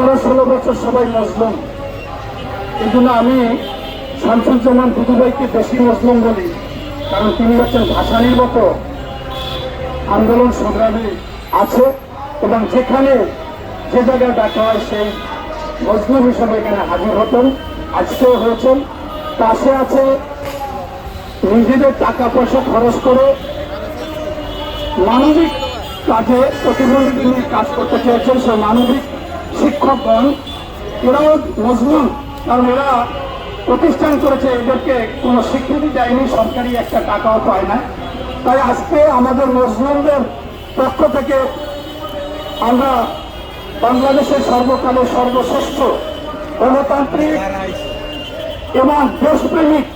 পনেরো ষোলো বছর সবাই মজলুম এই জন্য আমি শামসুজ্জামান দুদুভাইকে বেশি মজলুম বলি। কারণ তিনি হচ্ছেন ভাসানির মতো আন্দোলন সংগ্রামী আছে এবং যেখানে যে জায়গায় ডাকা হয় সেই মজলুম হিসেবে এখানে হাজির হতেন, আজকেও হয়েছেন। পাশে আছে নিজেদের টাকা পয়সা খরচ করে মানবিক কাজে প্রতিবন্ধী কাজ করতে চেয়েছেন, সেই মানবিক শিক্ষকগণ এরাও মজলুম কারণ এরা প্রতিষ্ঠান করেছে এদেরকে কোনো স্বীকৃতি দেয়নি সরকারি একটা টাকাও পায় না। তাই আজকে আমাদের মজলুমদের পক্ষ থেকে আমরা বাংলাদেশের সর্বকালের সর্বশ্রেষ্ঠ গণতান্ত্রিক এবং দেশপ্রেমিক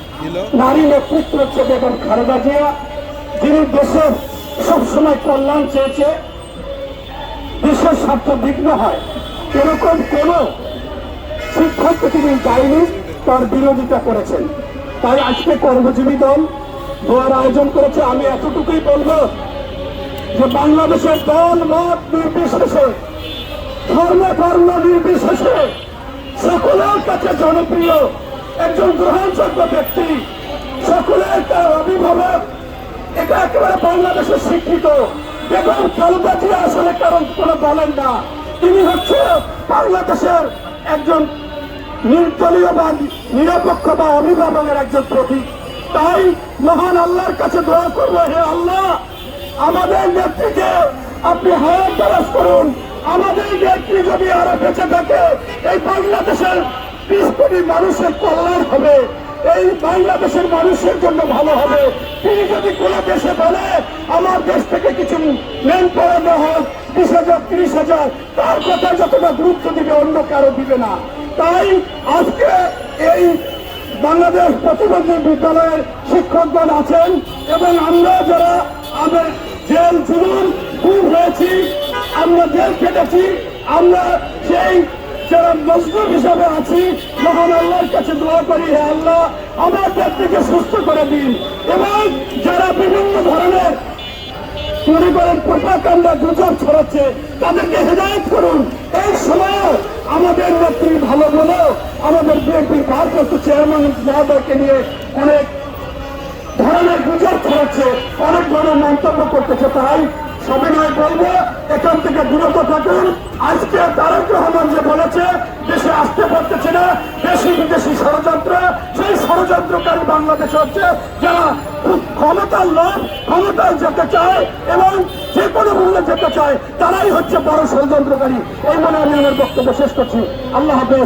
নারী নেতৃত্ব হচ্ছে বেগম খালেদা জিয়া যিনি দেশের সবসময় কল্যাণ চেয়েছে দেশের স্বার্থ বিঘ্ন হয়। এরকম কোন সিদ্ধান্ত তিনি যায়নি, তার বিরোধিতা করেছেন। তাই আজকে কর্মজীবী দল দোয়ার আয়োজন করেছে। আমি এতটুকুই বলব যে বাংলাদেশের দল মত নির্বিশেষে, ধর্ম কর্ম নির্বিশেষে সকলের কাছে জনপ্রিয় একজন গ্রহণযোগ্য ব্যক্তি, সকলের তার অভিভাবক, এটা একেবারে বাংলাদেশের স্বীকৃত বেগম খালেদা আসলে কারণ কোনো বলেন না। তিনি হচ্ছে বাংলাদেশের একজন নির্দলীয় বা নিরপেক্ষ বা অভিভাবকের একজন প্রতীক। তাই মহান আল্লাহর কাছে দোয়া করব, হে আল্লাহ, আমাদের নেত্রীকে আপনি হায়াত তালাশ করুন। আমাদের নেত্রী যদি আরও বেঁচে থাকে, এই বাংলাদেশের বিশ কোটি মানুষের কল্যাণ হবে। এই বাংলাদেশের মানুষের জন্য ভালো হবে। তিনি যদি কোনো দেশে কথা যতটা গুরুত্ব দিবে অন্য কারও দিবে না। তাই আজকে এই বাংলাদেশ প্রতিবন্ধী বিদ্যালয়ের শিক্ষকগণ আছেন এবং আমরা যারা আমাদের জেল জুলুম দূর হয়েছি, আমরা জেল কেটেছি আমরা সেই যারা মজদুর হিসাবে আছি, মহান আল্লাহর কাছে দোয়া করি, হে আল্লাহ আমার ব্যক্তিকে সুস্থ করে দিন। এবং মনে করেন প্রপাকাণ্ডা গুজব ছড়াচ্ছে, তাদেরকে হেদায়ত করুন। এই সময় আমাদের নেত্রী ভালো বলে আমাদের বিএনপির ভারপ্রাপ্ত চেয়ারম্যান মহোদয়কে নিয়ে অনেক ধরনের গুজব ছড়াচ্ছে, অনেক ধরনের মন্তব্য করতেছে। তাই সবিনয় বলব এখান থেকে দূরত থাকুন। আজকে তারেক রহমান যে বলেছে, দেশে আসতে পারতেছে না, দেশি বিদেশি ষড়যন্ত্র, সেই ষড়যন্ত্রকারী বাংলাদেশ হচ্ছে যারা ক্ষমতার লোক, ক্ষমতায় যেতে চায় এবং যে কোনো মূল্যে যেতে চায়, তারাই হচ্ছে বড় ষড়যন্ত্রকারী। এই মনে আমি আমার বক্তব্য শেষ করছি। আল্লাহ হাফেজ।